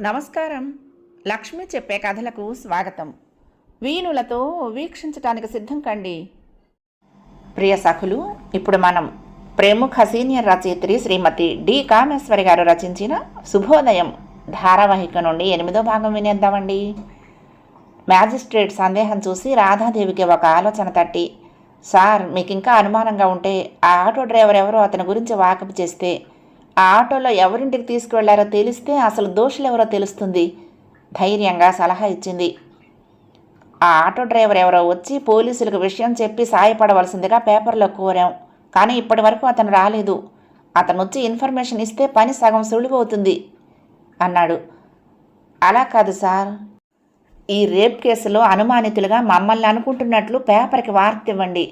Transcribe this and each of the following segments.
నమస్కారం. లక్ష్మి చెప్పే కథలకు స్వాగతం. వీణులతో వీక్షించటానికి సిద్ధం కండి. ప్రియ సఖులు ఇప్పుడు మనం ప్రముఖ సీనియర్ రచయిత్రి శ్రీమతి డి. కామేశ్వరి గారు రచించిన శుభోదయం ధారావాహిక నుండి ఎనిమిదో భాగం వినేద్దామండి. మ్యాజిస్ట్రేట్ సందేహం చూసి రాధాదేవికి ఒక ఆలోచన తట్టి సార్ మీకు ఇంకా అనుమానంగా ఉంటే ఆ ఆటో డ్రైవర్ ఎవరో అతని గురించి వాకప్ చేస్తే ఆ ఆటోలో ఎవరింటికి తీసుకువెళ్ళారో తెలిస్తే అసలు దోషులు ఎవరో తెలుస్తుంది. ధైర్యంగా సలహా ఇచ్చింది. ఆ ఆటో డ్రైవర్ ఎవరో వచ్చి పోలీసులకు విషయం చెప్పి సాయపడవలసిందిగా పేపర్లో కోరాం. కానీ ఇప్పటి వరకు అతను రాలేదు. అతను వచ్చి ఇన్ఫర్మేషన్ ఇస్తే పని సగం సులువవుతుంది అన్నాడు. అలా కాదు సార్. ఈ రేప్ కేసులో అనుమానితులుగా మమ్మల్ని అనుకుంటున్నట్లు పేపర్కి వార్త ఇవ్వండి.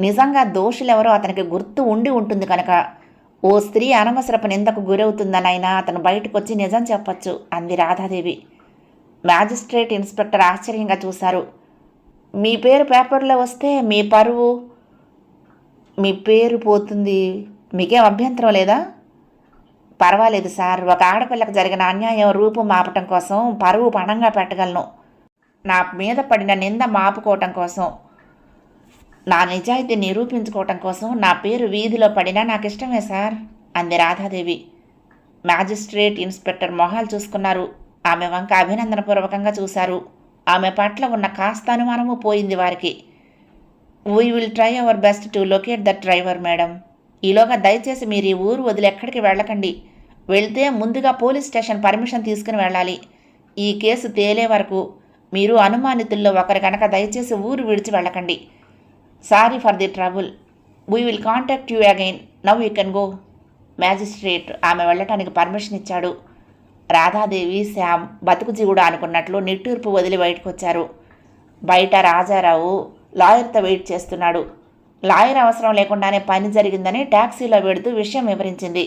నిజంగా దోషులెవరో అతనికి గుర్తు ఉండి ఉంటుంది కనుక ఓ స్త్రీ అనవసరపు నిందకు గురవుతుందనైనా అతను బయటకు వచ్చి నిజం చెప్పొచ్చు అంది రాధాదేవి. మ్యాజిస్ట్రేట్ ఇన్స్పెక్టర్ ఆశ్చర్యంగా చూశారు. మీ పేరు పేపర్లో వస్తే మీ పరువు మీ పేరు పోతుంది. మీకేం అభ్యంతరం లేదా? పర్వాలేదు సార్. ఒక ఆడపిల్లకు జరిగిన అన్యాయం రూపు మాపటం కోసం పరువు పణంగా పెట్టగలను. నా మీద పడిన నింద మాపుకోవటం కోసం. నా నిజాయితీ నిరూపించుకోవటం కోసం నా పేరు వీధిలో పడినా నాకు ఇష్టమే సార్ అంది రాధాదేవి. మ్యాజిస్ట్రేట్ ఇన్స్పెక్టర్ మొహాలు చూసుకున్నారు. ఆమె వంక అభినందనపూర్వకంగా చూశారు. ఆమె పట్ల ఉన్న కాస్త అనుమానము పోయింది వారికి. We will try our best to locate the driver madam ఈలోగా దయచేసి మీరు ఈ ఊరు వదిలి ఎక్కడికి వెళ్ళకండి. వెళ్తే ముందుగా పోలీస్ స్టేషన్ పర్మిషన్ తీసుకుని వెళ్ళాలి. ఈ కేసు తేలే వరకు మీరు అనుమానితుల్లో ఒకరు కనుక దయచేసి ఊరు విడిచి వెళ్ళకండి. Sorry for the trouble we will contact you again now you can go magistrate ఆమె వెళ్ళటానికి పర్మిషన్ ఇచ్చాడు. రాధాదేవి శ్యామ్ బతుకు జీవుడు అనుకున్నట్లు నిట్టూర్పు వదిలి బయటకు వచ్చారు బయట రాజారావు లాయర్తో వెయిట్ చేస్తున్నాడు. లాయర్ అవసరం లేకుండానే పని జరిగిందని ట్యాక్సీలో వెడుతూ విషయం వివరించింది.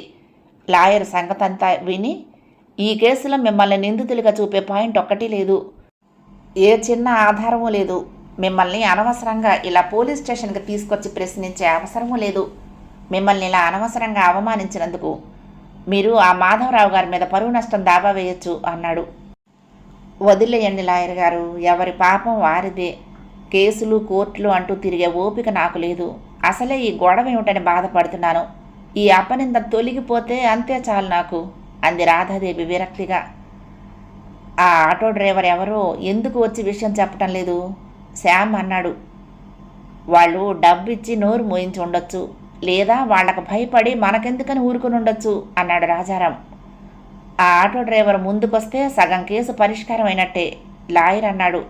లాయర్ సంగతంతా విని ఈ కేసులో మిమ్మల్ని నిందితులుగా చూపే పాయింట్ ఒక్కటి లేదు. ఏ చిన్న ఆధారము లేదు. మిమ్మల్ని అనవసరంగా ఇలా పోలీస్ స్టేషన్కి తీసుకొచ్చి ప్రశ్నించే అవసరము లేదు. మిమ్మల్ని ఇలా అనవసరంగా అవమానించినందుకు మీరు ఆ మాధవరావు గారి మీద పరువు నష్టం దాబా వేయొచ్చు అన్నాడు. వదిలేయండి లాయర్ గారు ఎవరి పాపం వారిదే. కేసులు కోర్టులు అంటూ తిరిగే ఓపిక నాకు లేదు. అసలే ఈ గొడవ ఏమిటని బాధపడుతున్నాను. ఈ అపనింద తొలగిపోతే అంతే చాలు నాకు అంది రాధాదేవి విరక్తిగా. ఆ ఆటో డ్రైవర్ ఎవరో ఎందుకు వచ్చి విషయం చెప్పటం లేదు? శ్యామ్ అన్నాడు. వాళ్ళు డబ్బు ఇచ్చి నోరు మోయించి ఉండొచ్చు. లేదా వాళ్ళకు భయపడి మనకెందుకని ఊరుకుని ఉండొచ్చు అన్నాడు రాజారాం. ఆ ఆటో డ్రైవర్ ముందుకొస్తే సగం కేసు పరిష్కారం అయినట్టే లాయర్ అన్నాడు.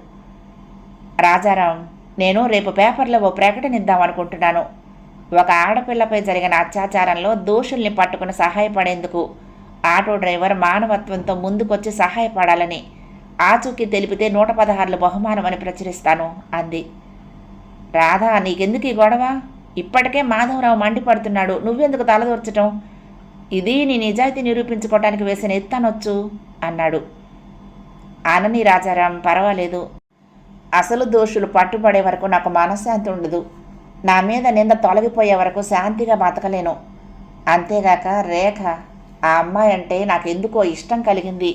రాజారాం నేను రేపు పేపర్లో ఓ ప్రకటన ఇద్దాం అనుకుంటున్నాను. ఒక ఆడపిల్లపై జరిగిన అత్యాచారంలో దోషుల్ని పట్టుకుని సహాయపడేందుకు ఆటో డ్రైవర్ మానవత్వంతో ముందుకొచ్చి సహాయపడాలని ఆచూకీ తెలిపితే నూట పదహారులు బహుమానమని ప్రచురిస్తాను అంది. రాధా నీకెందుకు ఈ గొడవ? ఇప్పటికే మాధవరావు మండిపడుతున్నాడు నువ్వెందుకు తలదూర్చటం ఇది నీ నిజాయితీ నిరూపించుకోవటానికి వేసిన ఎత్తనొచ్చు అన్నాడు. ఆనని రాజారాం పర్వాలేదు. అసలు దోషులు పట్టుబడే వరకు నాకు మనశ్శాంతి ఉండదు. నా మీద నింద తొలగిపోయే వరకు శాంతిగా బతకలేను. అంతేగాక రేఖ ఆ అమ్మాయి అంటే నాకెందుకో ఇష్టం కలిగింది.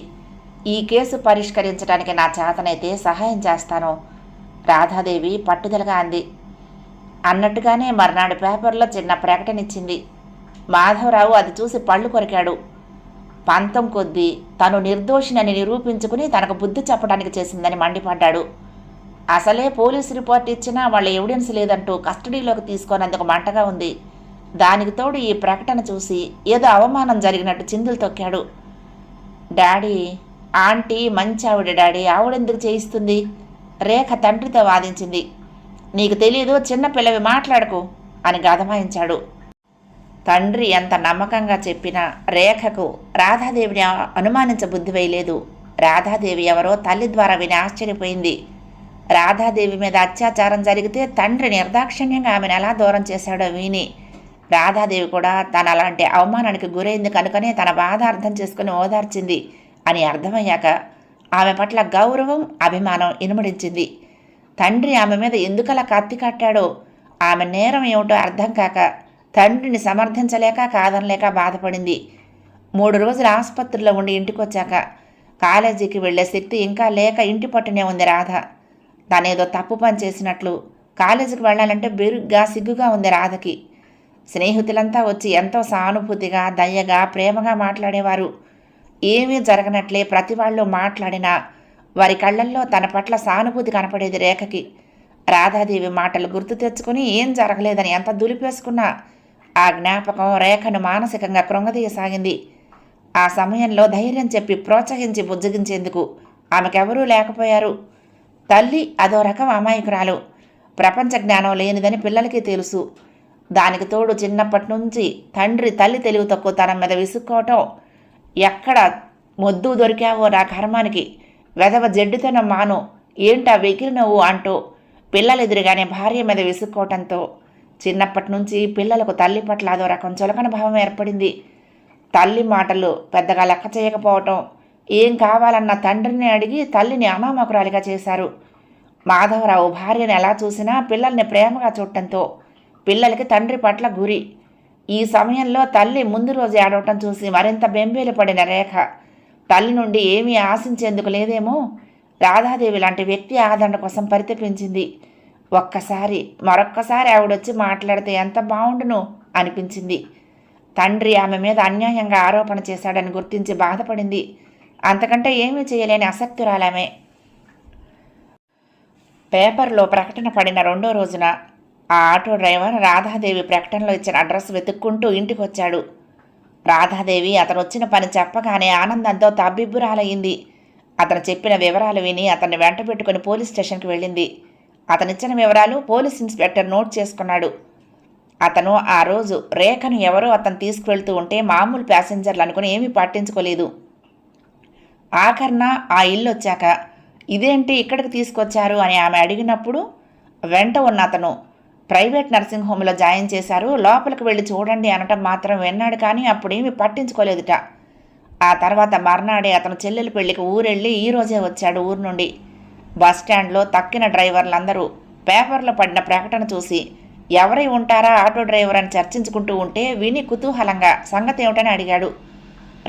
ఈ కేసు పరిష్కరించడానికి నా చేతనైతే సహాయం చేస్తాను. రాధాదేవి పట్టుదలగా అంది. అన్నట్టుగానే మర్నాడు పేపర్లో చిన్న ప్రకటన ఇచ్చింది మాధవరావు అది చూసి పళ్ళు కొరికాడు. పంతం కొద్దీ తను నిర్దోషినని నిరూపించుకుని తనకు బుద్ధి చెప్పడానికి చేసిందని మండిపడ్డాడు. అసలే పోలీసు రిపోర్ట్ ఇచ్చినా వాళ్ళ ఎవిడెన్స్ లేదంటూ కస్టడీలోకి తీసుకోనందుకు మంటగా ఉంది. దానికి తోడు ఈ ప్రకటన చూసి ఏదో అవమానం జరిగినట్టు చిందులు తొక్కాడు. డాడీ ఆంటీ మంచి ఆవిడ డాడీ ఆవిడెందుకు చేయిస్తుంది? రేఖ తండ్రితో వాదించింది. నీకు తెలియదు చిన్నపిల్లవి మాట్లాడకు అని గదమాయించాడు తండ్రి ఎంత నమ్మకంగా చెప్పినా రేఖకు రాధాదేవిని అనుమానించ బుద్ధి వేయలేదు. రాధాదేవి ఎవరో తల్లి ద్వారా విని ఆశ్చర్యపోయింది. రాధాదేవి మీద అత్యాచారం జరిగితే తండ్రి నిర్దాక్షిణ్యంగా ఆమెను ఎలా దూరం చేశాడో విని రాధాదేవి కూడా తన అలాంటి అవమానానికి గురైంది కనుకనే తన బాధ అర్థం చేసుకుని ఓదార్చింది. అని అర్థమయ్యాక ఆమె పట్ల గౌరవం అభిమానం ఇనుమడించింది. తండ్రి ఆమె మీద ఎందుకలా కత్తి కట్టాడో ఆమె నేరం ఏమిటో అర్థం కాక తండ్రిని సమర్థించలేక కాదనలేక బాధపడింది. మూడు రోజులు ఆసుపత్రిలో ఉండి ఇంటికొచ్చాక కాలేజీకి వెళ్ళే శక్తి ఇంకా లేక ఇంటి పట్టునే ఉంది రాధ. తనేదో తప్పు పని చేసినట్లు కాలేజీకి వెళ్ళాలంటే బెరుగ్గా సిగ్గుగా ఉంది రాధకి. స్నేహితులంతా వచ్చి ఎంతో సానుభూతిగా దయ్యగా ప్రేమగా మాట్లాడేవారు. ఏమీ జరగనట్లే ప్రతి వాళ్ళు మాట్లాడినా వారి కళ్ళల్లో తన పట్ల సానుభూతి కనపడేది రేఖకి. రాధాదేవి మాటలు గుర్తు తెచ్చుకుని ఏం జరగలేదని ఎంత దులిపేసుకున్నా ఆ జ్ఞాపకం రేఖను మానసికంగా కృంగదీయసాగింది. ఆ సమయంలో ధైర్యం చెప్పి ప్రోత్సహించి బుజ్జగించేందుకు ఆమెకెవరూ లేకపోయారు. తల్లి అదో రకం అమాయకురాలు. ప్రపంచ జ్ఞానం లేనిదని పిల్లలకి తెలుసు. దానికి తోడు చిన్నప్పటి నుంచి తండ్రి తల్లి తెలివి తక్కువ తనం మీద విసుక్కోవటం ఎక్కడ మొద్దు దొరికావో నా కర్మానికి? వెదవ జడ్డుతనం మాను. ఏంటా వెకిలి అంటూ పిల్లలు ఎదురుగానే భార్య మీద విసుక్కోవటంతో చిన్నప్పటి నుంచి పిల్లలకు తల్లి పట్ల అదో రకం చులకన భావం ఏర్పడింది. తల్లి మాటలు పెద్దగా లెక్క చేయకపోవటం ఏం కావాలన్న తండ్రిని అడిగి తల్లిని అనామకురాలిగా చేశారు. మాధవరావు భార్యను ఎలా చూసినా పిల్లల్ని ప్రేమగా చూడటంతో పిల్లలకి తండ్రి పట్ల గురి. ఈ సమయంలో తల్లి ముందు రోజు ఏడవటం చూసి మరింత బెంబేలు పడిన రేఖ తల్లి నుండి ఏమీ ఆశించేందుకు లేదేమో. రాధాదేవి లాంటి వ్యక్తి ఆదరణ కోసం పరితపించింది. ఒక్కసారి మరొక్కసారి ఆవిడొచ్చి మాట్లాడితే ఎంత బాగుండును అనిపించింది. తండ్రి ఆమె మీద అన్యాయంగా ఆరోపణ చేశాడని గుర్తించి బాధపడింది. అంతకంటే ఏమీ చేయలేని ఆసక్తురాలామే పేపర్లో ప్రకటన పడిన రెండో రోజున ఆ ఆటో డ్రైవర్ రాధాదేవి ప్రకటనలో ఇచ్చిన అడ్రస్ వెతుక్కుంటూ ఇంటికి వచ్చాడు రాధాదేవి అతను వచ్చిన పని చెప్పగానే ఆనందంతో తబ్బిబ్బురాలయ్యింది. అతను చెప్పిన వివరాలు విని అతన్ని వెంట పెట్టుకుని పోలీస్ స్టేషన్కి వెళ్ళింది. అతనిచ్చిన వివరాలు పోలీస్ ఇన్స్పెక్టర్ నోట్ చేసుకున్నాడు. అతను ఆ రోజు రేఖను ఎవరో అతను తీసుకువెళ్తూ ఉంటే మామూలు ప్యాసింజర్లు అనుకుని ఏమీ పట్టించుకోలేదు. ఆఖర్న ఆ ఇల్లు వచ్చాక ఇదేంటి ఇక్కడికి తీసుకొచ్చారు? అని ఆమె అడిగినప్పుడు వెంట ఉన్న అతను. ప్రైవేట్ నర్సింగ్ హోమ్లో జాయిన్ చేశారు. లోపలికి వెళ్ళి చూడండి అనటం మాత్రం విన్నాడు కానీ అప్పుడేమీ పట్టించుకోలేదుట. ఆ తర్వాత మర్నాడే అతను చెల్లెల పెళ్ళికి ఊరెళ్ళి ఈ రోజే వచ్చాడు ఊరు నుండి. బస్ స్టాండ్లో తక్కిన డ్రైవర్లందరూ పేపర్లో పడిన ప్రకటన చూసి ఎవరై ఉంటారా ఆటో డ్రైవర్ అని చర్చించుకుంటూ ఉంటే విని కుతూహలంగా సంగతి ఏమిటని అడిగాడు.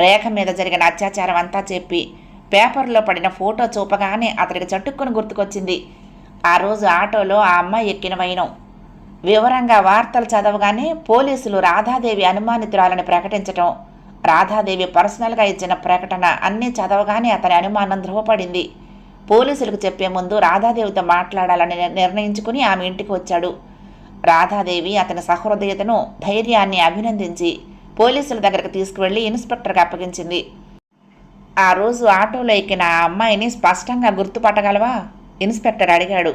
రేఖ మీద జరిగిన అత్యాచారం అంతా చెప్పి పేపర్లో పడిన ఫోటో చూపగానే అతడికి చట్టుకొని గుర్తుకొచ్చింది. ఆ రోజు ఆటోలో ఆ అమ్మాయి ఎక్కిన వైనం. వివరంగా వార్తలు చదవగానే పోలీసులు రాధాదేవి అనుమానితురాలని ప్రకటించటం. రాధాదేవి పర్సనల్గా ఇచ్చిన ప్రకటన అన్నీ చదవగానే అతని అనుమానం ధృవపడింది. పోలీసులకు చెప్పే ముందు రాధాదేవితో మాట్లాడాలని నిర్ణయించుకుని ఆమె ఇంటికి వచ్చాడు. రాధాదేవి అతని సహృదయతను ధైర్యాన్ని అభినందించి పోలీసుల దగ్గరకు తీసుకువెళ్ళి ఇన్స్పెక్టర్కి అప్పగించింది. ఆ రోజు ఆటోలో ఎక్కిన ఆ అమ్మాయిని స్పష్టంగా గుర్తుపట్టగలవా? ఇన్స్పెక్టర్ అడిగాడు.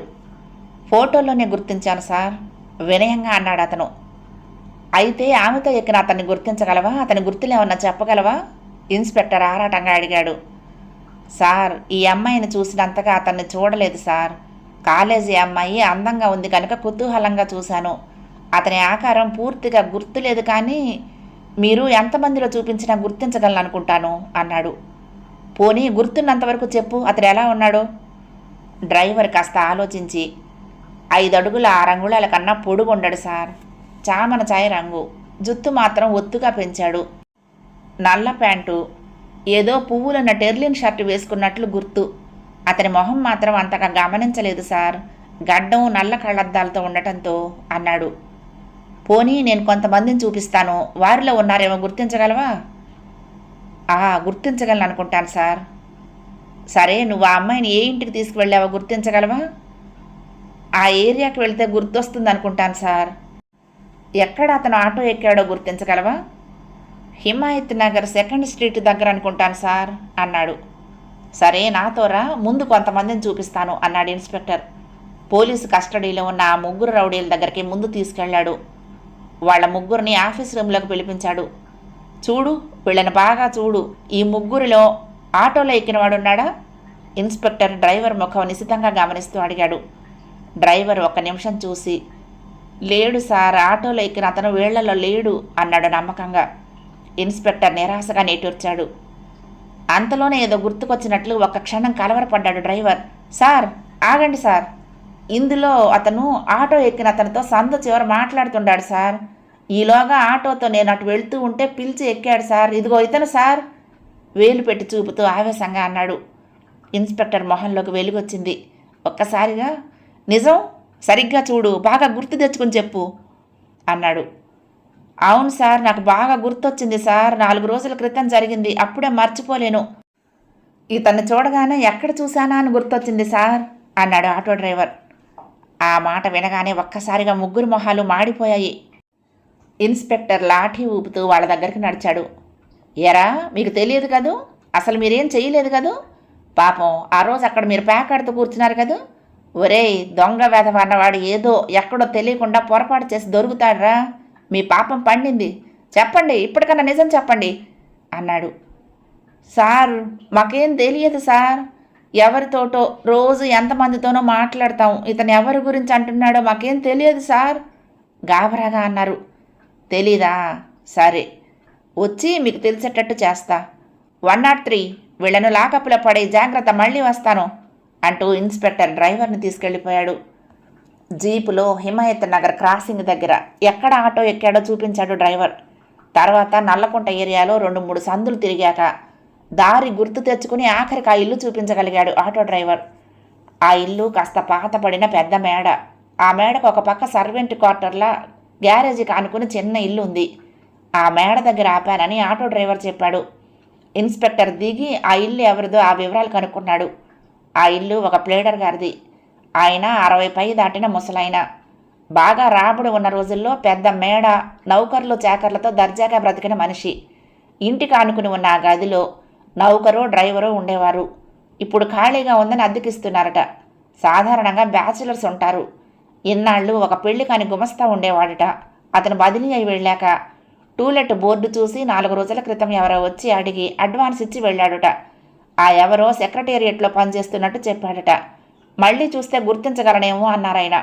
ఫోటోలోనే గుర్తించాను సార్. వినయంగా అన్నాడు అతను. అయితే ఆమెతో ఎక్కిన అతన్ని గుర్తించగలవా? అతని గుర్తులు ఏమన్నా చెప్పగలవా? ఇన్స్పెక్టర్ ఆరాటంగా అడిగాడు. సార్ ఈ అమ్మాయిని చూసినంతగా అతన్ని చూడలేదు సార్. కాలేజీ అమ్మాయి అందంగా ఉంది కనుక కుతూహలంగా చూశాను. అతని ఆకారం పూర్తిగా గుర్తులేదు కానీ మీరు ఎంతమందిలో చూపించినా గుర్తించగలను అనుకుంటాను అన్నాడు. పోనీ గుర్తున్నంతవరకు చెప్పు అతడు ఎలా ఉన్నాడో? డ్రైవర్ కాస్త ఆలోచించి ఐదు అడుగుల ఆరంగుళాల కన్నా పొడుగుండడు సార్. చామన చాయ రంగు. జుత్తు మాత్రం ఒత్తుగా పెంచాడు. నల్ల ప్యాంటు. ఏదో పువ్వులున్న టెర్లిన్ షర్ట్ వేసుకున్నట్లు గుర్తు. అతని మొహం మాత్రం అంతగా గమనించలేదు సార్. గడ్డం నల్ల కళ్ళద్దాలతో ఉండటంతో అన్నాడు. పోనీ నేను కొంతమందిని చూపిస్తాను. వారిలో ఉన్నారేమో గుర్తించగలవా? ఆ గుర్తించగలను అనుకుంటాను సార్. సరే నువ్వు ఆ అమ్మాయిని ఏ ఇంటికి తీసుకువెళ్ళావో గుర్తించగలవా? ఆ ఏరియాకి వెళ్తే గుర్తొస్తుంది అనుకుంటాను సార్. ఎక్కడ అతను ఆటో ఎక్కాడో గుర్తించగలవా? హిమాయత్ నగర్ సెకండ్ స్ట్రీట్ దగ్గర అనుకుంటాను సార్ అన్నాడు. సరే నాతోరా ముందు కొంతమందిని చూపిస్తాను అన్నాడు ఇన్స్పెక్టర్. పోలీసు కస్టడీలో ఉన్న ఆ ముగ్గురు రౌడీల దగ్గరికి ముందు తీసుకెళ్ళాడు. వాళ్ళ ముగ్గురిని ఆఫీస్ రూమ్లోకి పిలిపించాడు. చూడు వీళ్ళని బాగా చూడు ఈ ముగ్గురిలో ఆటోలో ఎక్కినవాడున్నాడా? ఇన్స్పెక్టర్ డ్రైవర్ ముఖం నిశితంగా గమనిస్తూ అడిగాడు. డ్రైవర్ ఒక నిమిషం చూసి లేడు సార్ ఆటోలో ఎక్కిన అతను వేళ్ళలో లేడు అన్నాడు నమ్మకంగా. ఇన్స్పెక్టర్ నిరాశగా నేటూర్చాడు. అంతలోనే ఏదో గుర్తుకొచ్చినట్లు ఒక క్షణం కలవరపడ్డాడు డ్రైవర్. సార్ ఆగండి సార్. ఇందులో అతను ఆటో ఎక్కిన అతనితో సందు చివర మాట్లాడుతుండాడు సార్. ఈలోగా ఆటోతో నేను అటు వెళ్తూ ఉంటే పిలిచి ఎక్కాడు సార్. ఇదిగో ఇతను సార్. వేలు పెట్టి చూపుతూ ఆవేశంగా అన్నాడు. ఇన్స్పెక్టర్ మొహంలోకి వెలుగొచ్చింది. ఒక్కసారిగా నిజం? సరిగ్గా చూడు బాగా గుర్తు తెచ్చుకుని చెప్పు అన్నాడు. అవును సార్ నాకు బాగా గుర్తొచ్చింది సార్. నాలుగు రోజుల క్రితం జరిగింది అప్పుడే మర్చిపోలేను. ఇతన్ని చూడగానే ఎక్కడ చూశానా అని గుర్తొచ్చింది సార్ అన్నాడు ఆటో డ్రైవర్. ఆ మాట వినగానే ఒక్కసారిగా ముగ్గురు మొహాలు మాడిపోయాయి. ఇన్స్పెక్టర్ లాఠీ ఊపుతూ వాళ్ళ దగ్గరికి నడిచాడు. ఎరా మీకు తెలియదు కదూ? అసలు మీరేం చేయలేదు కదూ? పాపం ఆ రోజు అక్కడ మీరు ప్యాకాడుతూ కూర్చున్నారు కదూ? ఒరేయ్ దొంగ వెధవ అన్నవాడు ఏదో ఎక్కడో తెలియకుండా పొరపాటు చేసి దొరుకుతాడ్రా. మీ పాపం పండింది. చెప్పండి ఇప్పటికన్నా నిజం చెప్పండి అన్నాడు. సార్ మాకేం తెలియదు సార్. ఎవరితోటో రోజు ఎంతమందితోనో మాట్లాడతాం. ఇతను ఎవరి గురించి అంటున్నాడో మాకేం తెలియదు సార్ గాబరాగా అన్నారు. తెలీదా? సరే వచ్చి మీకు తెలిసేటట్టు చేస్తా. వన్ నాట్ త్రీ వీళ్ళను లాకప్లో పడే జాగ్రత్త మళ్ళీ వస్తాను. అంటూ ఇన్స్పెక్టర్ డ్రైవర్ని తీసుకెళ్ళిపోయాడు. జీపులో హిమాయత్ నగర్ క్రాసింగ్ దగ్గర ఎక్కడ ఆటో ఎక్కాడో చూపించాడు డ్రైవర్. తర్వాత నల్లకుంట ఏరియాలో రెండు మూడు సందులు తిరిగాక దారి గుర్తు తెచ్చుకుని ఆఖరికి ఆ ఇల్లు చూపించగలిగాడు ఆటో డ్రైవర్. ఆ ఇల్లు కాస్త పాతపడిన పెద్ద మేడ. ఆ మేడకు ఒక పక్క సర్వెంట్ క్వార్టర్లా గ్యారేజీకి ఆనుకుని చిన్న ఇల్లు ఉంది. ఆ మేడ దగ్గర ఆపానని ఆటో డ్రైవర్ చెప్పాడు. ఇన్స్పెక్టర్ దిగి ఆ ఇల్లు ఎవరిదో ఆ వివరాలు కనుక్కున్నాడు. ఆ ఇల్లు ఒక ప్లేడర్ గారిది. ఆయన అరవై పై దాటిన ముసలాయన. బాగా రాబడి ఉన్న రోజుల్లో పెద్ద మేడ నౌకర్లు చాకర్లతో దర్జాగా బ్రతికిన మనిషి. ఇంటికి ఆనుకుని ఉన్న ఆ గదిలో నౌకరు డ్రైవరు ఉండేవారు. ఇప్పుడు ఖాళీగా ఉందని అద్దెకిస్తున్నారట. సాధారణంగా బ్యాచిలర్స్ ఉంటారు. ఇన్నాళ్ళు ఒక పెళ్ళి కాని గుమస్తా ఉండేవాడట. అతను బదిలీ అయి వెళ్ళాక టూలెట్ బోర్డు చూసి నాలుగు రోజుల క్రితం ఎవరో వచ్చి అడిగి అడ్వాన్స్ ఇచ్చి వెళ్ళాడుట. ఆ ఎవరో సెక్రటేరియట్లో పనిచేస్తున్నట్టు చెప్పాడట. మళ్ళీ చూస్తే గుర్తించగలనేమో అన్నారాయన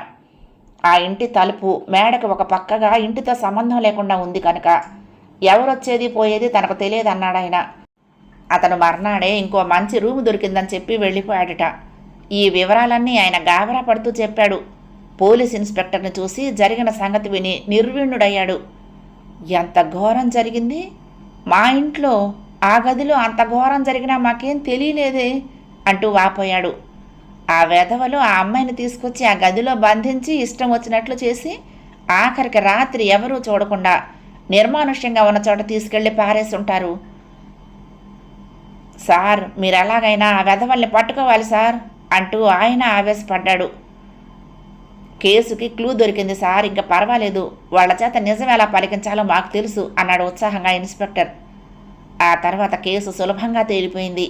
ఆ ఇంటి తలుపు మేడకు ఒక పక్కగా ఇంటితో సంబంధం లేకుండా ఉంది కనుక. ఎవరొచ్చేది పోయేది తనకు తెలియదన్నాడాయన అతను మర్నాడే ఇంకో మంచి రూమ్ దొరికిందని చెప్పి వెళ్ళిపోయాడట. ఈ వివరాలన్నీ ఆయన గాబరా పడుతూ చెప్పాడు. పోలీస్ ఇన్స్పెక్టర్ని చూసి జరిగిన సంగతి విని నిర్వీణుడయ్యాడు. ఎంత ఘోరం జరిగింది? మా ఇంట్లో ఆ గదిలో అంత ఘోరం జరిగినా మాకేం తెలియలేదే అంటూ వాపోయాడు. ఆ వెధవలు ఆ అమ్మాయిని తీసుకొచ్చి ఆ గదిలో బంధించి ఇష్టం వచ్చినట్లు చేసి ఆఖరికి రాత్రి ఎవరూ చూడకుండా నిర్మానుష్యంగా ఉన్న చోట తీసుకెళ్ళి పారేసి ఉంటారు సార్ మీరు ఎలాగైనా ఆ వెధవల్ని పట్టుకోవాలి సార్ అంటూ ఆయన ఆవేశపడ్డాడు. కేసుకి క్లూ దొరికింది సార్ ఇంకా పర్వాలేదు. వాళ్ళ చేత నిజం ఎలా పలికించాలో మాకు తెలుసు అన్నాడు ఉత్సాహంగా ఇన్స్పెక్టర్. ఆ తర్వాత కేసు సులభంగా తేలిపోయింది.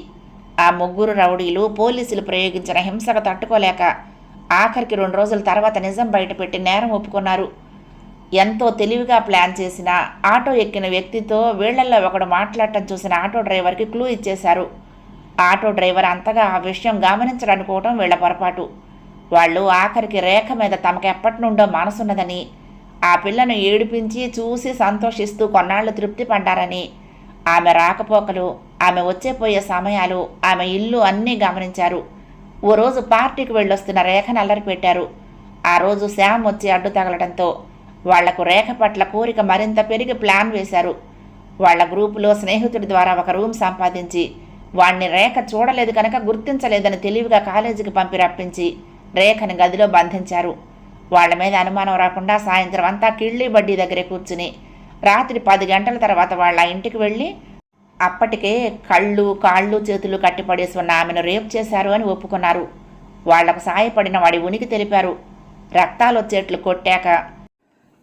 ఆ ముగ్గురు రౌడీలు పోలీసులు ప్రయోగించిన హింసకు తట్టుకోలేక ఆఖరికి రెండు రోజుల తర్వాత నిజం బయటపెట్టి నేరం ఒప్పుకున్నారు. ఎంతో తెలివిగా ప్లాన్ చేసిన ఆటో ఎక్కిన వ్యక్తితో వీళ్ళల్లో ఒకడు మాట్లాడటం చూసిన ఆటో డ్రైవర్కి క్లూ ఇచ్చేశారు. ఆటో డ్రైవర్ అంతగా ఆ విషయం గమనించడనుకోవటం వీళ్ళ పొరపాటు. వాళ్ళు ఆఖరికి రేఖ మీద తమకు ఎప్పటి నుండో మనసున్నదని ఆ పిల్లను ఏడిపించి చూసి సంతోషిస్తూ కొన్నాళ్ళు తృప్తి పడ్డారని ఆమె రాకపోకలు ఆమె వచ్చేపోయే సమయాలు ఆమె ఇల్లు అన్నీ గమనించారు. ఓ రోజు పార్టీకి వెళ్ళొస్తున్న రేఖను అల్లరి పెట్టారు ఆ రోజు శ్యామ్ వచ్చి అడ్డు తగలడంతో వాళ్ళకు రేఖ పట్ల కోరిక మరింత పెరిగి ప్లాన్ వేశారు. వాళ్ళ గ్రూపులో స్నేహితుడి ద్వారా ఒక రూమ్ సంపాదించి వాణ్ణి రేఖ చూడలేదు కనుక గుర్తించలేదని తెలివిగా కాలేజీకి పంపి రప్పించి రేఖని గదిలో బంధించారు. వాళ్ళ మీద అనుమానం రాకుండా సాయంత్రం అంతా కిళ్ళీ బడ్డీ దగ్గరే కూర్చుని రాత్రి పది గంటల తర్వాత వాళ్ళ ఇంటికి వెళ్ళి అప్పటికే కళ్ళు కాళ్ళు చేతులు కట్టిపడేసి ఉన్న ఆమెను రేప్ చేశారు అని ఒప్పుకున్నారు. వాళ్ళకు సాయపడిన వాడి ఉనికి తెలిపారు. రక్తాలు వచ్చేట్లు కొట్టాక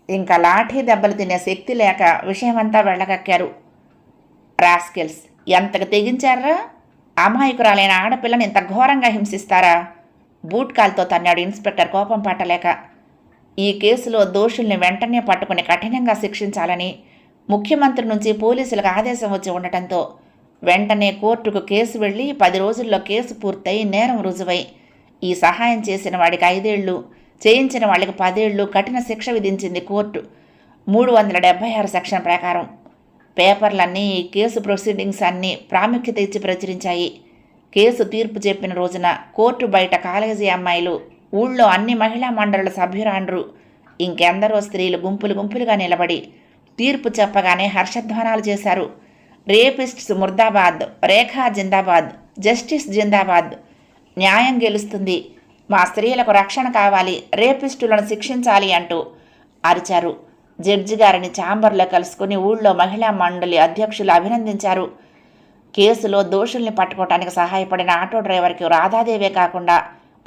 ఇంకా లాఠీ దెబ్బలు తినే శక్తి లేక విషయమంతా వెళ్ళగక్కారు. రాస్కిల్స్ ఎంతకు తెగించారా? అమాయకురాలైన ఆడపిల్లని ఇంత ఘోరంగా హింసిస్తారా? బూట్ కాల్తో తన్నాడు ఇన్స్పెక్టర్ కోపం పట్టలేక. ఈ కేసులో దోషుల్ని వెంటనే పట్టుకుని కఠినంగా శిక్షించాలని ముఖ్యమంత్రి నుంచి పోలీసులకు ఆదేశం వచ్చి ఉండటంతో వెంటనే కోర్టుకు కేసు వెళ్ళి పది రోజుల్లో కేసు పూర్తయి నేరం రుజువై ఈ సహాయం చేసిన వాడికి ఐదేళ్ళు చేయించిన వాళ్ళకి పదేళ్ళు కఠిన శిక్ష విధించింది కోర్టు. మూడు వందల డెబ్బై ఆరు సెక్షన్ ప్రకారం పేపర్లన్నీ ఈ కేసు ప్రొసీడింగ్స్ అన్నీ ప్రాముఖ్యత ఇచ్చి ప్రచురించాయి. కేసు తీర్పు చెప్పిన రోజున కోర్టు బయట కాలేజీ అమ్మాయిలు ఊళ్ళో అన్ని మహిళా మండలుల సభ్యురాండ్రు ఇంకెందరో స్త్రీలు గుంపులు గుంపులుగా నిలబడి తీర్పు చెప్పగానే హర్షధ్వానాలు చేశారు. రేపిస్ట్స్ ముర్దాబాద్ రేఖా జిందాబాద్ జస్టిస్ జిందాబాద్. న్యాయం గెలుస్తుంది. మా స్త్రీలకు రక్షణ కావాలి రేపిస్టులను శిక్షించాలి అంటూ అరిచారు. జడ్జి గారిని ఛాంబర్లో కలుసుకుని ఊళ్ళో మహిళా మండలి అధ్యక్షులు అభినందించారు. కేసులో దోషుల్ని పట్టుకోవటానికి సహాయపడిన ఆటో డ్రైవర్కి రాధాదేవే కాకుండా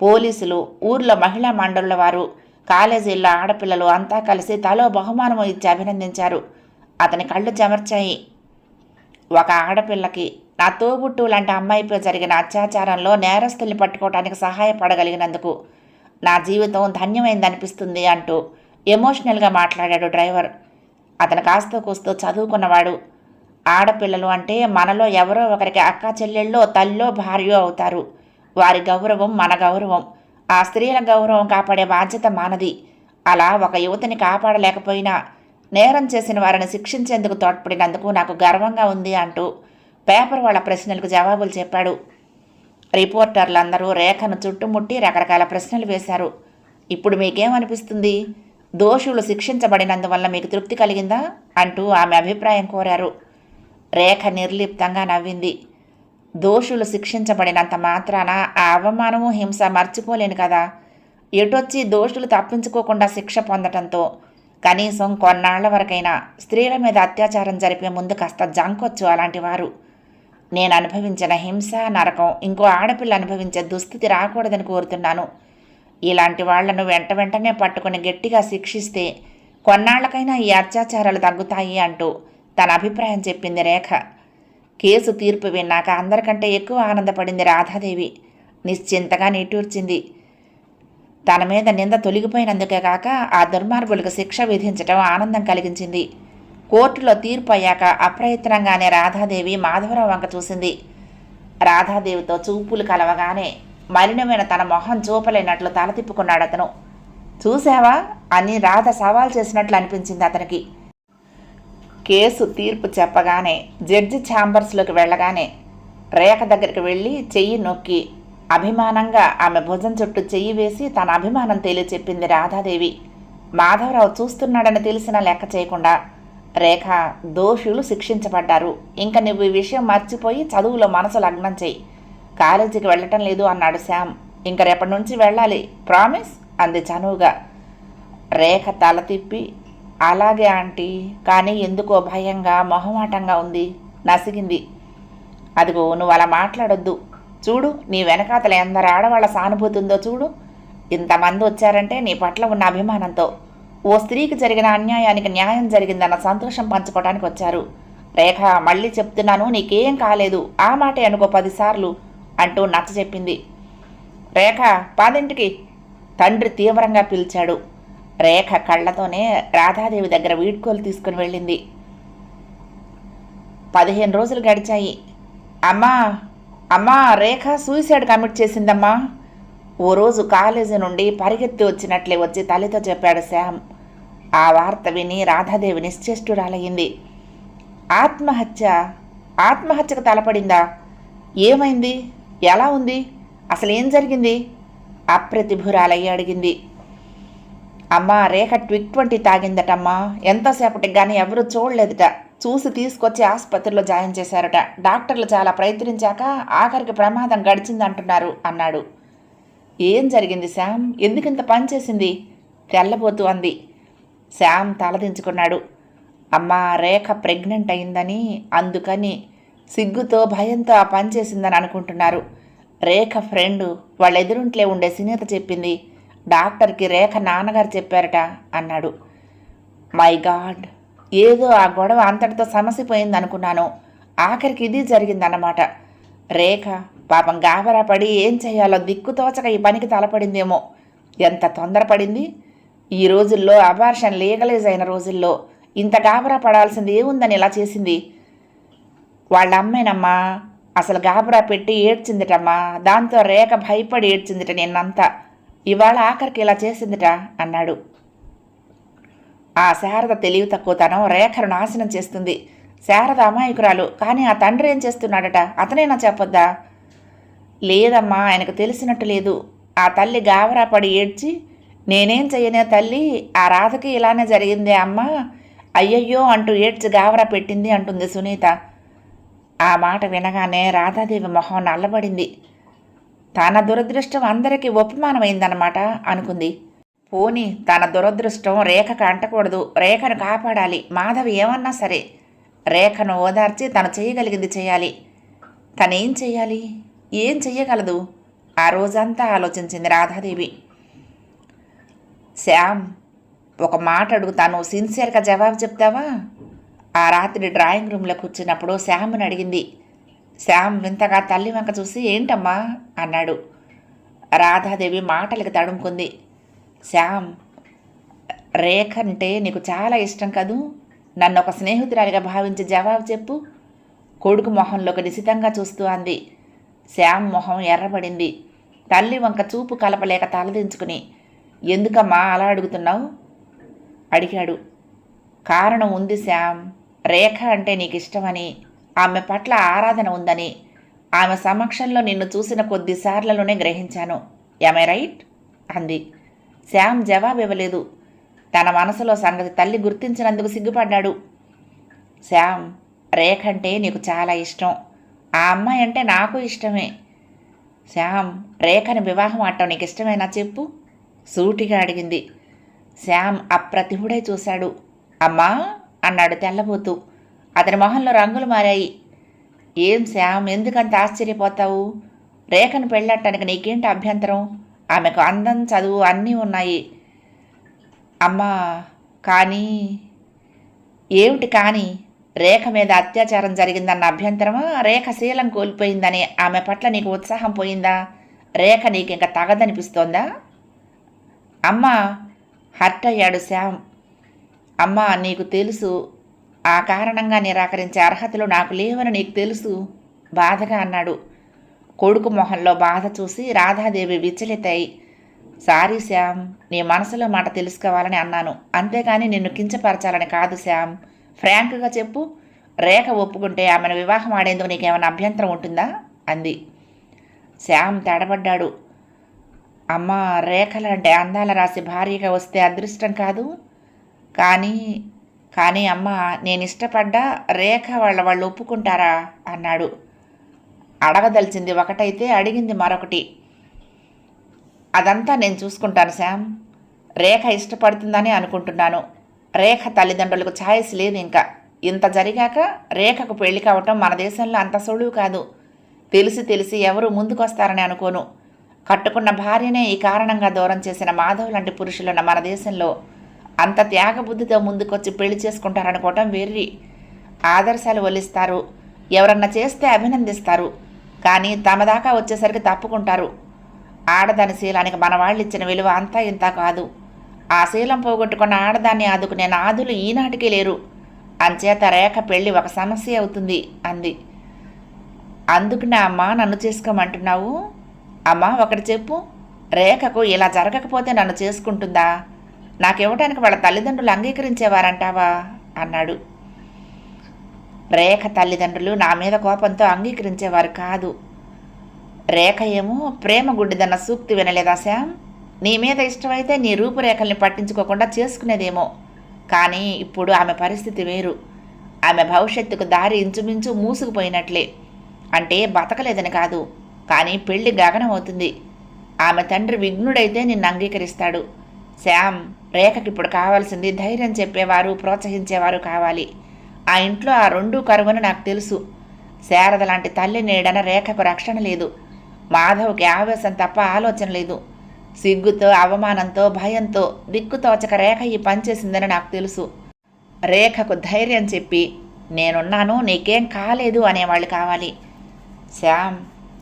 పోలీసులు ఊర్లో మహిళా మండళ్ళ వారు కాలేజీల్లో ఆడపిల్లలు అంతా కలిసి తలో బహుమానం ఇచ్చి అభినందించారు. అతని కళ్ళు చెమర్చాయి. ఒక ఆడపిల్లకి నా తోబుట్టు లాంటి అమ్మాయిపై జరిగిన అత్యాచారంలో నేరస్తుల్ని పట్టుకోవటానికి సహాయపడగలిగినందుకు నా జీవితం ధన్యమైందనిపిస్తుంది అంటూ ఎమోషనల్గా మాట్లాడాడు డ్రైవర్. అతను కాస్తో కూస్తూ చదువుకున్నవాడు. ఆడపిల్లలు అంటే మనలో ఎవరో ఒకరికి అక్క చెల్లెళ్ళో తల్లో భార్యో అవుతారు. వారి గౌరవం మన గౌరవం. ఆ స్త్రీల గౌరవం కాపాడే బాధ్యత మానది. అలా ఒక యువతిని కాపాడలేకపోయినా నేరం చేసిన వారిని శిక్షించేందుకు తోడ్పడినందుకు నాకు గర్వంగా ఉంది అంటూ పేపర్ వాళ్ళ ప్రశ్నలకు జవాబులు చెప్పాడు. రిపోర్టర్లందరూ రేఖను చుట్టుముట్టి రకరకాల ప్రశ్నలు వేశారు. ఇప్పుడు మీకేమనిపిస్తుంది? దోషులు శిక్షించబడినందువల్ల మీకు తృప్తి కలిగిందా? అంటూ ఆమె అభిప్రాయం కోరారు. రేఖ నిర్లిప్తంగా నవ్వింది. దోషులు శిక్షించబడినంత మాత్రాన ఆ అవమానము హింస మర్చిపోలేను కదా. ఎటొచ్చి దోషులు తప్పించుకోకుండా శిక్ష పొందటంతో కనీసం కొన్నాళ్ళ వరకైనా స్త్రీల మీద అత్యాచారం జరిపే ముందు కాస్త జంకొచ్చు అలాంటి వారు. నేను అనుభవించిన హింస నరకం ఇంకో ఆడపిల్ల అనుభవించే దుస్థితి రాకూడదని కోరుతున్నాను. ఇలాంటి వాళ్ళను వెంట వెంటనే పట్టుకుని గట్టిగా శిక్షిస్తే కొన్నాళ్ళకైనా ఈ అత్యాచారాలు తగ్గుతాయి అంటూ తన అభిప్రాయం చెప్పింది రేఖ. కేసు తీర్పు విన్నాక అందరికంటే ఎక్కువ ఆనందపడింది రాధాదేవి. నిశ్చింతగా నిట్టూర్చింది. తన మీద నింద తొలగిపోయినందుకే కాక ఆ దుర్మార్గులకు శిక్ష విధించటం ఆనందం కలిగించింది. కోర్టులో తీర్పు అయ్యాక అప్రయత్నంగానే రాధాదేవి మాధవరావు వంక చూసింది. రాధాదేవితో చూపులు కలవగానే మలినమైన తన మొహం చూపలేనట్లు తల తిప్పుకున్నాడు అతను చూసావా అని రాధ సవాల్ చేసినట్లు అనిపించింది అతనికి. కేసు తీర్పు చెప్పగానే జడ్జి ఛాంబర్స్లోకి వెళ్ళగానే రేఖ దగ్గరికి వెళ్ళి చెయ్యి నొక్కి అభిమానంగా ఆమె భుజం చుట్టూ చెయ్యి వేసి తన అభిమానం తెలియచెప్పింది రాధాదేవి. మాధవరావు చూస్తున్నాడని తెలిసినా లెక్క చేయకుండా రేఖ దోషులు శిక్షించబడ్డారు. ఇంకా నువ్వు ఈ విషయం మర్చిపోయి చదువులో మనసు లగ్నం చెయ్యి. కాలేజీకి వెళ్ళటం లేదు అన్నాడు శ్యామ్. ఇంక రేపటి నుంచి వెళ్ళాలి ప్రామిస్? అంది చనువుగా. రేఖ తల తిప్పి అలాగే ఆంటీ కానీ ఎందుకో భయంగా మొహమాటంగా ఉంది. నసిగింది. అదిగో నువ్వు అలా మాట్లాడొద్దు. చూడు నీ వెనకాతల ఎందరు ఆడవాళ్ళ సానుభూతుందో చూడు. ఇంతమంది వచ్చారంటే నీ పట్ల ఉన్న అభిమానంతో. ఓ స్త్రీకి జరిగిన అన్యాయానికి న్యాయం జరిగిందన్న సంతోషం పంచుకోవడానికి వచ్చారు. రేఖ మళ్ళీ చెప్తున్నాను నీకేం కాలేదు. ఆ మాటే అనుకో పదిసార్లు అంటూ నచ్చ చెప్పింది. రేఖ పాదింటికి. తండ్రి తీవ్రంగా పిలిచాడు. రేఖ కళ్ళతోనే రాధాదేవి దగ్గర వీడ్కోలు తీసుకుని వెళ్ళింది. పదిహేను రోజులు గడిచాయి. అమ్మా అమ్మా రేఖ సూసైడ్ కమిట్ చేసిందమ్మా. ఓ రోజు కాలేజీ నుండి పరిగెత్తి వచ్చినట్లే వచ్చి తల్లితో చెప్పాడు శ్యామ్. ఆ వార్త విని రాధాదేవి నిశ్చేష్టురాలయ్యింది. ఆత్మహత్య ఆత్మహత్యకు తలపడిందా? ఏమైంది? ఎలా ఉంది? అసలు ఏం జరిగింది? అప్రతిభురాలయ్యి అడిగింది. అమ్మా రేఖ ట్విక్ ట్వంటీ తాగిందటమ్మా. ఎంతసేపటికి కానీ ఎవరూ చూడలేదుట. చూసి తీసుకొచ్చి ఆసుపత్రిలో జాయిన్ చేశారట. డాక్టర్లు చాలా ప్రయత్నించాక ఆఖరికి ప్రమాదం గడిచిందంటున్నారు అన్నాడు. ఏం జరిగింది శ్యామ్? ఎందుకింత పని చేసింది? తెల్లబోతూ అంది. శ్యామ్ తలదించుకున్నాడు అమ్మా రేఖ ప్రెగ్నెంట్ అయిందని అందుకని సిగ్గుతో భయంతో ఆ పని చేసిందని అనుకుంటున్నారు. రేఖ ఫ్రెండ్ వాళ్ళ ఎదురుంట్లే ఉండే సునీత చెప్పింది. డాక్టర్కి రేఖ నాన్నగారు చెప్పారట అన్నాడు. మై గాడ్ ఏదో ఆ గొడవ అంతటితో సమసిపోయింది అనుకున్నాను. ఆఖరికి ఇది జరిగిందన్నమాట. రేఖ పాపం గాబరా పడి ఏం చేయాలో దిక్కుతోచక ఈ పనికి తలపడిందేమో. ఎంత తొందరపడింది? ఈ రోజుల్లో అబార్షన్ లీగలైజ్ అయిన రోజుల్లో ఇంత గాబరా పడాల్సింది ఏముందని ఇలా చేసింది? వాళ్ళ అమ్మేనమ్మా అసలు గాబరా పెట్టి ఏడ్చిందిటమ్మా దాంతో రేఖ భయపడి ఏడ్చిందిట నిన్నంతా. ఇవాళ ఆఖరికి ఇలా చేసిందిట అన్నాడు. ఆ శారద తెలివి తక్కువతనం రేఖను నాశనం చేస్తుంది. శారద అమాయకురాలు కానీ ఆ తండ్రి ఏం చేస్తున్నాడట? అతనేనా చెప్పొద్దా? లేదమ్మా ఆయనకు తెలిసినట్టు లేదు. ఆ తల్లి గావరా పడి ఏడ్చి నేనేం చెయ్యనే తల్లి ఆ రాధకి ఇలానే జరిగిందే అమ్మా. అయ్యయ్యో అంటూ ఏడ్చి గావరా పెట్టింది అంటుంది సునీత. ఆ మాట వినగానే రాధాదేవి మొహం నల్లబడింది. తన దురదృష్టం అందరికీ ఉపమానమైందన్నమాట అనుకుంది. పోని తన దురదృష్టం రేఖకు అంటకూడదు రేఖను కాపాడాలి మాధవి ఏమన్నా సరే. రేఖను ఓదార్చి తను చేయగలిగింది చేయాలి. తనేం చేయాలి? ఏం చెయ్యగలదు? ఆ రోజంతా ఆలోచించింది రాధాదేవి. శ్యామ్ ఒక మాట అడుగుతాను సిన్సియర్గా జవాబు చెప్తావా? ఆ రాత్రి డ్రాయింగ్ రూమ్లో కూర్చున్నప్పుడు శ్యామ్ని అడిగింది. శ్యామ్ వింతగా తల్లి వంక చూసి ఏంటమ్మా? అన్నాడు. రాధాదేవి మాటలకు తడుముకుంది. శ్యామ్ రేఖ అంటే నీకు చాలా ఇష్టం కదూ? నన్ను ఒక స్నేహితురాలిగా భావించి జవాబు చెప్పు. కొడుకు మొహంలోకి నిశితంగా చూస్తూ అంది. శ్యామ్ మొహం ఎర్రబడింది. తల్లి వంక చూపు కలపలేక తలదించుకుని ఎందుకమ్మా అలా అడుగుతున్నావు? అడిగాడు. కారణం ఉంది శ్యామ్. రేఖ అంటే నీకు ఇష్టమని ఆమె పట్ల ఆరాధన ఉందని. ఆమె సమక్షంలో నిన్ను చూసిన కొద్దిసార్లలోనే గ్రహించాను. ఐ రైట్ అంది. శ్యామ్ జవాబు ఇవ్వలేదు. తన మనసులో సంగతి తల్లి గుర్తించినందుకు సిగ్గుపడ్డాడు. శ్యామ్ రేఖ అంటే నీకు చాలా ఇష్టం. ఆ అమ్మాయి అంటే నాకు ఇష్టమే. శ్యామ్ రేఖని వివాహం ఆడటం నీకు ఇష్టమేనా చెప్పు? సూటిగా అడిగింది. శ్యామ్ అప్రతిభుడై చూశాడు. అమ్మా అన్నాడు తెల్లబోతూ. అతని మొహంలో రంగులు మారాయి. ఏం శ్యామ్ ఎందుకంత ఆశ్చర్యపోతావు? రేఖను పెళ్ళటానికి నీకేంటి అభ్యంతరం? ఆమెకు అందం చదువు అన్నీ ఉన్నాయి. అమ్మా కానీ ఏమిటి కానీ రేఖ మీద అత్యాచారం జరిగిందన్న అభ్యంతరమా? రేఖ శీలం కోల్పోయిందని ఆమె పట్ల నీకు ఉత్సాహం పోయిందా? రేఖ నీకు ఇంకా తగదనిపిస్తోందా? అమ్మా హర్ట్ అయ్యాడు శ్యామ్. అమ్మా నీకు తెలుసు ఆ కారణంగా నిరాకరించే అర్హతలు నాకు లేవని నీకు తెలుసు? బాధగా అన్నాడు. కొడుకు మొహంలో బాధ చూసి రాధాదేవి విచ్చలెత్తాయి సారీ శ్యామ్ నీ మనసులో మాట తెలుసుకోవాలని అన్నాను. అంతేగాని నిన్ను కించపరచాలని కాదు శ్యామ్. ఫ్రాంక్గా చెప్పు. రేఖ ఒప్పుకుంటే ఆమెను వివాహం ఆడేందుకు నీకేమైనా అభ్యంతరం ఉంటుందా? అంది. శ్యామ్ తడబడ్డాడు. అమ్మ రేఖలంటే అందాల రాసి భార్యగా వస్తే అదృష్టం కాదు. కానీ కానీ అమ్మ నేను ఇష్టపడ్డా రేఖ వాళ్ళ వాళ్ళు ఒప్పుకుంటారా? అన్నాడు. అడగదలిచింది ఒకటైతే అడిగింది మరొకటి. అదంతా నేను చూసుకుంటాను శామ్ రేఖ ఇష్టపడుతుందని అనుకుంటున్నాను. రేఖ తల్లిదండ్రులకు ఛాయిస్ లేదు ఇంకా. ఇంత జరిగాక రేఖకు పెళ్ళి కావటం మన దేశంలో అంత సులువు కాదు. తెలిసి తెలిసి ఎవరు ముందుకొస్తారని అనుకోను. కట్టుకున్న భార్యనే ఈ కారణంగా దూరం చేసిన మాధవ్ లాంటి పురుషులున్న మన దేశంలో అంత త్యాగబుద్ధితో ముందుకొచ్చి పెళ్ళి చేసుకుంటారనుకోవటం వెర్రి ఆదర్శాలు వలిస్తారు ఎవరన్నా చేస్తే అభినందిస్తారు. కానీ తమ దాకా వచ్చేసరికి తప్పుకుంటారు. ఆడదాని శీలానికి మన వాళ్ళు ఇచ్చిన విలువ అంతా ఇంత కాదు. ఆ శీలం పోగొట్టుకున్న ఆడదాన్ని ఆదుకునే నాదులు ఈనాటికి లేరు. అంచేత రేఖ పెళ్ళి ఒక సమస్య అవుతుంది అంది. అందుకనే అమ్మా నన్ను చేసుకోమంటున్నావు? అమ్మా ఒకటి చెప్పు. రేఖకు ఇలా జరగకపోతే నన్ను చేసుకుంటుందా? నాకివ్వటానికి వాళ్ళ తల్లిదండ్రులు అంగీకరించేవారంటావా? అన్నాడు. రేఖ తల్లిదండ్రులు నా మీద కోపంతో అంగీకరించేవారు కాదు. రేఖ ఏమో ప్రేమ గుడ్డిదన్న సూక్తి వినలేదా శ్యామ్? నీ మీద ఇష్టమైతే నీ రూపురేఖల్ని పట్టించుకోకుండా చేసుకునేదేమో. కానీ ఇప్పుడు ఆమె పరిస్థితి వేరు. ఆమె భవిష్యత్తుకు దారి ఇంచుమించు మూసుకుపోయినట్లే. అంటే బతకలేదని కాదు. కానీ పెళ్ళి గగనం అవుతుంది ఆమె తండ్రి విఘ్నుడైతే నిన్ను అంగీకరిస్తాడు. శ్యామ్ రేఖకి ఇప్పుడు కావాల్సింది ధైర్యం చెప్పేవారు ప్రోత్సహించేవారు కావాలి. ఆ ఇంట్లో ఆ రెండు కరువును నాకు తెలుసు. శారద లాంటి తల్లి నీడన రేఖకు రక్షణ లేదు. మాధవ్కి ఆవేశం తప్ప ఆలోచన లేదు. సిగ్గుతో అవమానంతో భయంతో దిక్కుతోచక రేఖ ఈ పనిచేసిందని నాకు తెలుసు. రేఖకు ధైర్యం చెప్పి నేనున్నాను నీకేం కాలేదు అనేవాళ్ళు కావాలి. శ్యామ్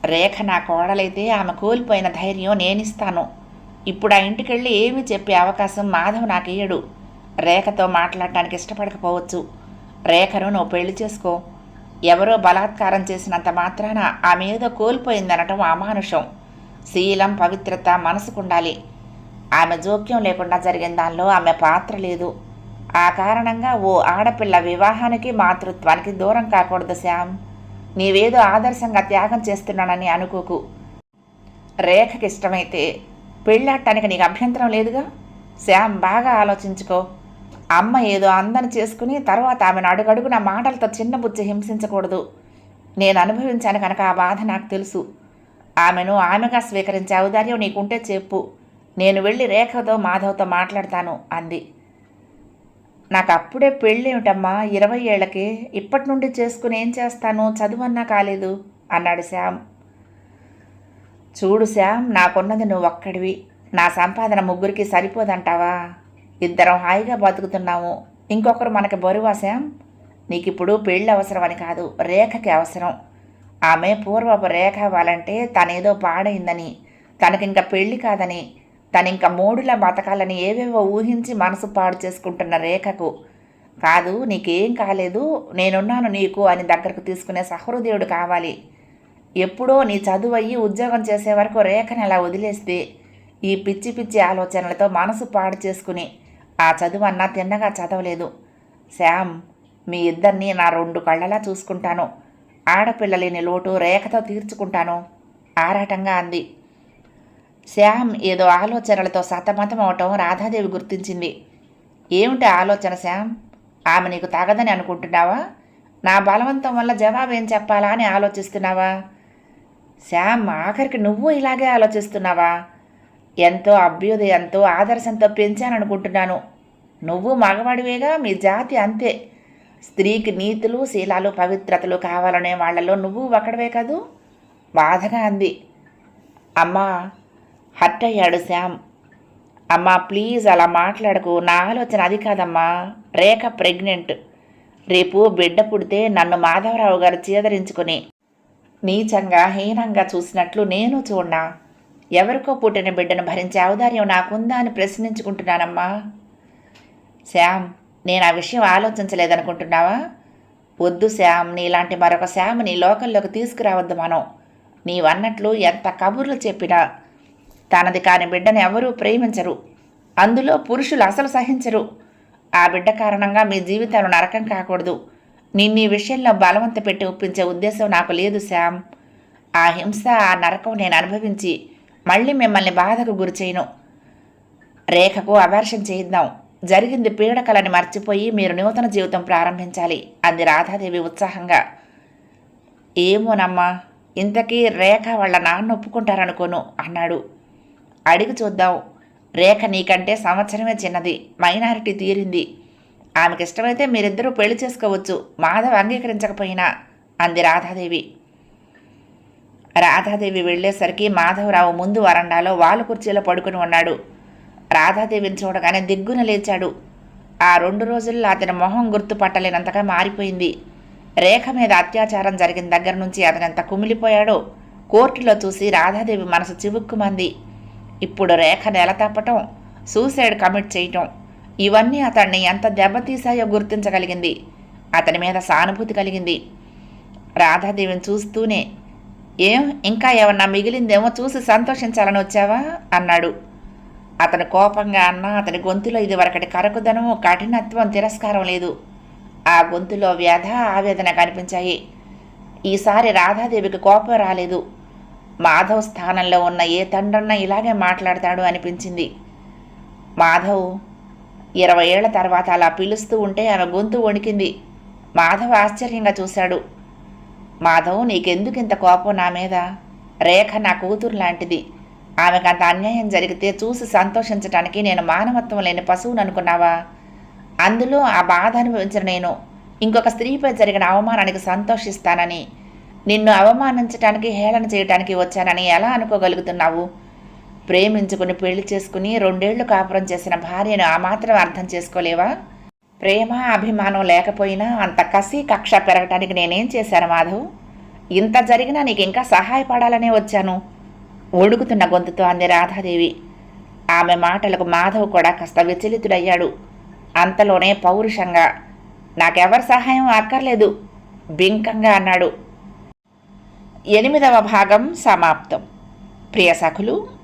రేఖ నా కోడలైతే ఆమె కోల్పోయిన ధైర్యం నేనిస్తాను. ఇప్పుడు ఆ ఇంటికెళ్ళి ఏమీ చెప్పే అవకాశం మాధవ్ నాకు ఇయ్యడు రేఖతో మాట్లాడటానికి ఇష్టపడకపోవచ్చు. రేఖను నువ్వు పెళ్ళి చేసుకో. ఎవరో బలాత్కారం చేసినంత మాత్రాన ఆమె ఏదో కోల్పోయిందనటం అమానుషం. శీలం పవిత్రత మనసుకుండాలి. ఆమె జోక్యం లేకుండా జరిగిన దానిలో ఆమె పాత్ర లేదు. ఆ కారణంగా ఓ ఆడపిల్ల వివాహానికి మాతృత్వానికి దూరం కాకూడదు శ్యామ్. నీవేదో ఆదర్శంగా త్యాగం చేస్తున్నానని అనుకోకు. రేఖకిష్టమైతే పెళ్ళాడటానికి నీకు అభ్యంతరం లేదుగా? శ్యామ్ బాగా ఆలోచించుకో. అమ్మ ఏదో అందని చేసుకుని తర్వాత ఆమెను అడుగడుగున మాటలతో చిన్నబుచ్చి హింసించకూడదు. నేను అనుభవించాను కనుక ఆ బాధ నాకు తెలుసు. ఆమెను ఆమెగా స్వీకరించే ఔదార్యం నీకుంటే చెప్పు. నేను వెళ్ళి రేఖతో మాధవ్తో మాట్లాడతాను అంది. నాకు అప్పుడే పెళ్ళేమిటమ్మా ఇరవై ఏళ్ళకి. ఇప్పటి నుండి చేసుకుని ఏం చేస్తాను? చదువన్నా కాలేదు అన్నాడు శ్యామ్. చూడు శ్యామ్ నాకున్నది నువ్వు ఒక్కడివి నా సంపాదన ముగ్గురికి సరిపోదంటావా? ఇద్దరం హాయిగా బతుకుతున్నాము. ఇంకొకరు మనకి బరువా శ్యామ్? నీకు ఇప్పుడు పెళ్ళి అవసరమని కాదు రేఖకి అవసరం. ఆమె పూర్వపు రేఖ అవ్వాలంటే తనేదో పాడైందని తనకింక పెళ్ళి కాదని తనింక మూడులా బతకాలని ఏవేవో ఊహించి మనసు పాడు చేసుకుంటున్న రేఖకు. కాదు నీకేం కాలేదు నేనున్నాను నీకు అని దగ్గరకు తీసుకునే సహృదయుడు కావాలి. ఎప్పుడో నీ చదువు అయ్యి ఉద్యోగం చేసే వరకు రేఖని అలా వదిలేస్తే ఈ పిచ్చి పిచ్చి ఆలోచనలతో మనసు పాడు చేసుకుని ఆ చదువు అన్నా తిన్నగా చదవలేదు. శ్యామ్ మీ ఇద్దరిని నా రెండు కళ్ళలా చూసుకుంటాను. ఆడపిల్లలేని లోటు రేఖతో తీర్చుకుంటాను. ఆరాటంగా అంది. శ్యామ్ ఏదో ఆలోచనలతో సతమతం అవటం రాధాదేవి గుర్తించింది. ఏమిటి ఆలోచన శ్యామ్? ఆమె నీకు తగదని అనుకుంటున్నావా? నా బలవంతం వల్ల జవాబు ఏం చెప్పాలా అని ఆలోచిస్తున్నావా? శ్యామ్ ఆఖరికి నువ్వు ఇలాగే ఆలోచిస్తున్నావా? ఎంతో అభ్యుదయంతో ఆదర్శంతో పెంచాననుకుంటున్నాను. నువ్వు మగవాడివేగా మీ జాతి అంతే. స్త్రీకి నీతులు శీలాలు పవిత్రతలు కావాలనే వాళ్ళలో నువ్వు ఒకడవే కదూ? బాధగా అంది. అమ్మా హర్ట్ అయ్యాడు శ్యామ్. అమ్మా ప్లీజ్ అలా మాట్లాడకు. నా ఆలోచన అది కాదమ్మా. రేఖ ప్రెగ్నెంట్. రేపు బిడ్డ పుడితే నన్ను మాధవరావు గారు చీదరించుకుని నీచంగా హీనంగా చూసినట్లు నేను చూడనా ఎవరికో పుట్టిన బిడ్డను భరించే ఔదార్యం నాకుందా అని ప్రశ్నించుకుంటున్నానమ్మా. శ్యామ్ నేను ఆ విషయం ఆలోచించలేదనుకుంటున్నావా? వద్దు శ్యామ్ నీలాంటి మరొక శ్యామ్ నీ లోకల్లోకి తీసుకురావద్దు మనం. నీవన్నట్లు ఎంత కబుర్లు చెప్పినా తనది కాని బిడ్డను ఎవరూ ప్రేమించరు. అందులో పురుషులు అసలు సహించరు. ఆ బిడ్డ కారణంగా మీ జీవితాలు నరకం కాకూడదు. నిన్ను ఈ విషయంలో బలవంత పెట్టి ఒప్పించే ఉద్దేశం నాకు లేదు శ్యామ్. ఆ హింస ఆ నరకం నేను అనుభవించి మళ్ళీ మిమ్మల్ని బాధకు గురిచేయను. రేఖకు అవర్షన్ చేయిద్దాం. జరిగింది పీడకలని మర్చిపోయి మీరు నూతన జీవితం ప్రారంభించాలి. అంది రాధాదేవి ఉత్సాహంగా. ఏమోనమ్మా ఇంతకీ రేఖ వాళ్ళ నాన్న ఒప్పుకుంటారనుకోను అన్నాడు. అడిగి చూద్దాం. రేఖ నీకంటే సంవత్సరమే చిన్నది మైనారిటీ తీరింది. ఆమెకి ఇష్టమైతే మీరిద్దరూ పెళ్ళి చేసుకోవచ్చు. మాధవ్ అంగీకరించకపోయినా అంది రాధాదేవి. రాధాదేవి వెళ్ళేసరికి మాధవరావు ముందు వరండాలో వాలు కుర్చీలో పడుకుని ఉన్నాడు. రాధాదేవిని చూడగానే దిగ్గున లేచాడు. ఆ రెండు రోజుల్లో అతని మొహం గుర్తుపట్టలేనంతగా మారిపోయింది. రేఖ మీద అత్యాచారం జరిగిన దగ్గర నుంచి అతనెంత కుమిలిపోయాడో కోర్టులో చూసి రాధాదేవి మనసు చివుక్కుమంది. ఇప్పుడు రేఖ నెల తప్పటం సూసైడ్ కమిట్ చేయటం ఇవన్నీ అతన్ని ఎంత దెబ్బతీశాయో గుర్తించగలిగింది. అతని మీద సానుభూతి కలిగింది. రాధాదేవిని చూస్తూనే ఏం ఇంకా ఏమన్నా మిగిలిందేమో చూసి సంతోషించాలని వచ్చావా? అన్నాడు. అతను కోపంగా అన్న అతని గొంతులో ఇదివరకటి కరకుదనము కఠినత్వం తిరస్కారం లేదు. ఆ గొంతులో వ్యధ ఆవేదన కనిపించాయి. ఈసారి రాధాదేవికి కోపం రాలేదు. మాధవ్ స్థానంలో ఉన్న ఏ తండ్రన్న ఇలాగే మాట్లాడతాడు అనిపించింది. మాధవ్ ఇరవై ఏళ్ళ తర్వాత అలా పిలుస్తూ ఉంటే ఆమె గొంతు వణికింది. మాధవ్ ఆశ్చర్యంగా చూశాడు. మాధవ్ నీకెందుకు ఇంత కోపం నా మీద? రేఖ నా కూతురు లాంటిది. ఆమెకు అంత అన్యాయం జరిగితే చూసి సంతోషించటానికి నేను మానవత్వం లేని పశువును అనుకున్నావా? అందులో ఆ బాధ అనుభవించిన నేను. ఇంకొక స్త్రీపై జరిగిన అవమానానికి సంతోషిస్తానని. నిన్ను అవమానించటానికి హేళన చేయటానికి వచ్చానని ఎలా అనుకోగలుగుతున్నావు? ప్రేమించుకుని పెళ్ళి చేసుకుని రెండేళ్ళు కాపురం చేసిన భార్యను ఆ మాత్రం అర్థం చేసుకోలేవా? ప్రేమ అభిమానం లేకపోయినా అంత కసి కక్ష పెరగటానికి నేనేం చేశాను మాధవ్? ఇంత జరిగినా నీకు ఇంకా సహాయపడాలనే వచ్చాను. ఒడుగుతున్న గొంతుతో అంది రాధాదేవి. ఆమె మాటలకు మాధవ్ కూడా కాస్త విచలితుడయ్యాడు. అంతలోనే పౌరుషంగా నాకెవరి సహాయం అక్కర్లేదు బింకంగా అన్నాడు. ఎనిమిదవ భాగం సమాప్తం. ప్రియ సఖులు